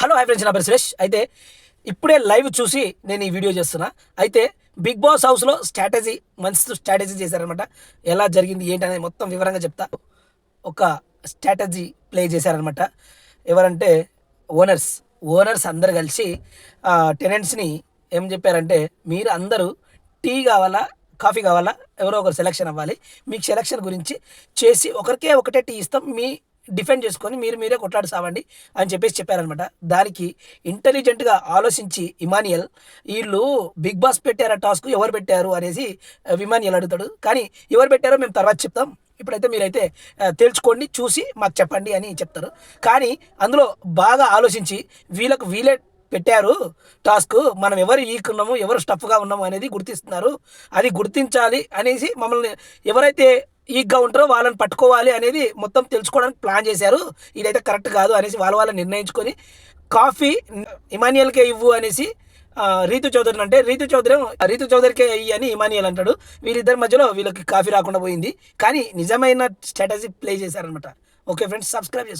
Hello hi friends నా పేరు సురేష్. అయితే ఇప్పుడే లైవ్ చూసి నేను ఈ వీడియో చేస్తున్నా. అయితే బిగ్ బాస్ హౌస్లో స్ట్రాటజీ మంచి స్ట్రాటజీ చేశారనమాట ఎలా జరిగింది ఏంటి అనేది మొత్తం వివరంగా చెప్తా. ఒక స్ట్రాటజీ ప్లే చేశారనమాట ఎవరంటే ఓనర్స్. ఓనర్స్ అందరు కలిసి టెనెంట్స్ని ఏం చెప్పారంటే మీరు అందరూ టీ కావాలా కాఫీ కావాలా? ఎవరో ఒకరు సెలెక్షన్ అవ్వాలి. మీకు సెలెక్షన్ గురించి చేసి ఒకరికే ఒకటే టీ ఇస్తాం. మీ డిఫెండ్ చేసుకొని మీరు మీరే కొట్లాడి సావండి అని చెప్పేసి చెప్పారనమాట దానికి ఇంటెలిజెంట్గా ఆలోచించి ఇమానియల్ వీళ్ళు బిగ్ బాస్ పెట్టారా టాస్క్? ఎవరు పెట్టారు? అనేసి విమానియల్ అడుగుతాడు. కానీ ఎవరు పెట్టారో మేము తర్వాత చెప్తాం. ఇప్పుడైతే మీరైతే ఆ, తేల్చుకోండి చూసి మాకు చెప్పండి అని చెప్తారు. కానీ అందులో బాగా ఆలోచించి వీళ్ళకు వీలే పెట్టారు టాస్క్ మనం ఎవరు ఈకున్నాము ఎవరు స్టఫ్గా ఉన్నాము అనేది గుర్తిస్తున్నారు. అది గుర్తించాలి అనేసి మమ్మల్ని ఎవరైతే ఈగ్గా ఉంటారో వాళ్ళని పట్టుకోవాలి అనేది మొత్తం తెలుసుకోవడానికి ప్లాన్ చేశారు. ఇదైతే కరెక్ట్ కాదు అనేసి వాళ్ళ వాళ్ళ నిర్ణయించుకొని కాఫీ ఇమానియల్కే ఇవ్వు అనేసి రీతు చౌదరిని అంటే రీతు చౌదరి రీతు చౌదరికే ఇయ్యి అని ఇమానియల్ అంటాడు. వీళ్ళిద్దరి మధ్యలో వీళ్ళకి కాఫీ రాకుండా పోయింది. కానీ నిజమైన స్ట్రాటజీ ప్లే చేశారనమాట ఓకే ఫ్రెండ్స్ సబ్స్క్రైబ్ చేసుకోండి.